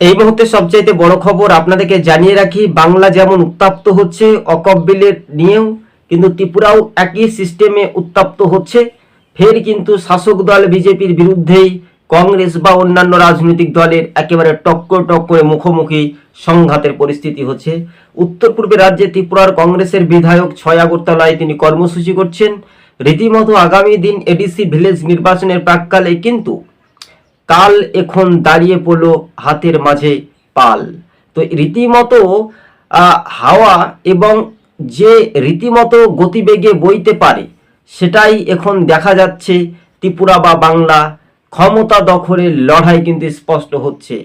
এই মুহূর্তে সবচাইতে বড় খবর আপনাদেরকে জানিয়ে রাখি, বাংলা যেমন উত্তাপ্ত হচ্ছে অকপ বিলের নিয়েও, কিন্তু ত্রিপুরাও একই সিস্টেমে উত্তাপ্ত হচ্ছে। ফের কিন্তু শাসক দল বিজেপির বিরুদ্ধেই কংগ্রেস বা অন্যান্য রাজনৈতিক দলের একেবারে টক্কর টক্করে মুখোমুখি সংঘাতের পরিস্থিতি হচ্ছে। উত্তর পূর্বে রাজ্যে ত্রিপুরার কংগ্রেসের বিধায়ক ছয় আগরতলায় তিনি কর্মসূচি করছেন। রীতিমতো আগামী দিন এডিসি ভিলেজ নির্বাচনের প্রাককালে কিন্তু কাল এখন দাঁড়িয়ে পড়ল হাতের মাঝে পাল। তো রীতিমতো হাওয়া এবং যে রীতিমতো গতিবেগে বইতে পারে, সেটাই এখন দেখা যাচ্ছে ত্রিপুরা বা বাংলা ক্ষমতা দখলের লড়াই কিন্তু স্পষ্ট হচ্ছে।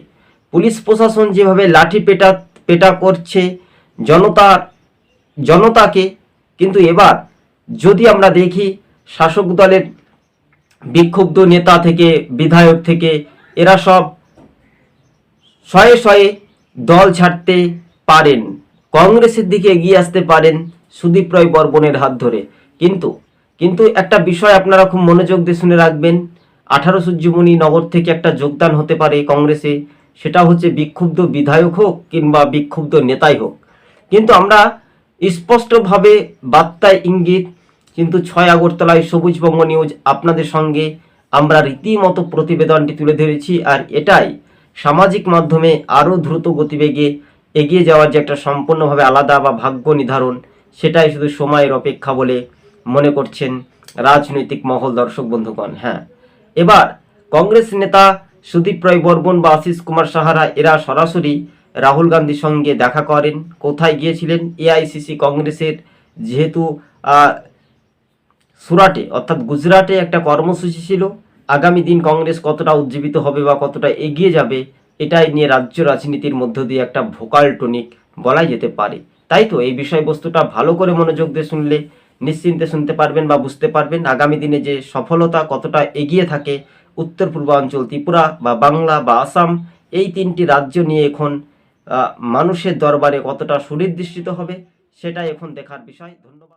পুলিশ প্রশাসন যেভাবে লাঠি পেটা পেটা করছে জনতার জনতাকে কিন্তু এবার যদি আমরা দেখি শাসক দলের বিক্ষুব্ধ নেতা থেকে, বিধায়ক থেকে, এরা সব শয়ে শয়ে দল ছাড়তে পারেন। কংগ্রেসের দিকে এগিয়ে আসতে পারেন সুদীপ রায় বর্মনের হাত ধরে। কিন্তু কিন্তু একটা বিষয় আপনারা খুব মনোযোগ দিয়ে শুনে রাখবেন। আঠারো সূর্যমণি নগর থেকে একটা যোগদান হতে পারে কংগ্রেসে। সেটা হচ্ছে বিক্ষুব্ধ বিধায়ক হোক কিংবা বিক্ষুব্ধ নেতাই হোক। কিন্তু আমরা স্পষ্টভাবে বার্তায় ইঙ্গিত কিন্তু ছয় আগরতলায় সবুজবঙ্গ নিউজ আপনাদের সঙ্গে। আমরা রীতিমতো প্রতিবেদনটি তুলে ধরেছি আর এটাই সামাজিক মাধ্যমে আরও দ্রুত গতিবেগে এগিয়ে যাওয়ার যে একটা সম্পূর্ণভাবে আলাদা বা ভাগ্য নির্ধারণ, সেটাই শুধু সময়ের অপেক্ষা বলে মনে করছেন রাজনৈতিক মহল দর্শক বন্ধুগণ। হ্যাঁ এবার কংগ্রেস নেতা সুদীপ রায় বর্মন বা আশিস কুমার সাহারা, এরা সরাসরি রাহুল গান্ধীর সঙ্গে দেখা করেন। কোথায় গিয়েছিলেন? এআইসিসি কংগ্রেসের, যেহেতু সুরাটে, অর্থাৎ গুজরাটে একটা কর্মসূচি ছিল, আগামী দিন কংগ্রেস কতটা উজ্জীবিত হবে বা কতটা এগিয়ে যাবে, এটাই নিয়ে রাজ্য রাজনীতির মধ্য দিয়ে একটা ভোকাল টনিক বলাই যেতে পারে। তাই তো, এই বিষয়বস্তুটা ভালো করে মনোযোগ দিয়ে শুনলে নিশ্চিন্তে শুনতে পারবেন বা বুঝতে পারবেন আগামী দিনে যে সফলতা কতটা এগিয়ে থাকে উত্তর পূর্বাঞ্চল, ত্রিপুরা বা বাংলা বা আসাম, এই তিনটি রাজ্য নিয়ে এখন মানুষের দরবারে কতটা সুনির্দিষ্ট হবে, সেটাই এখন দেখার বিষয়। ধন্যবাদ।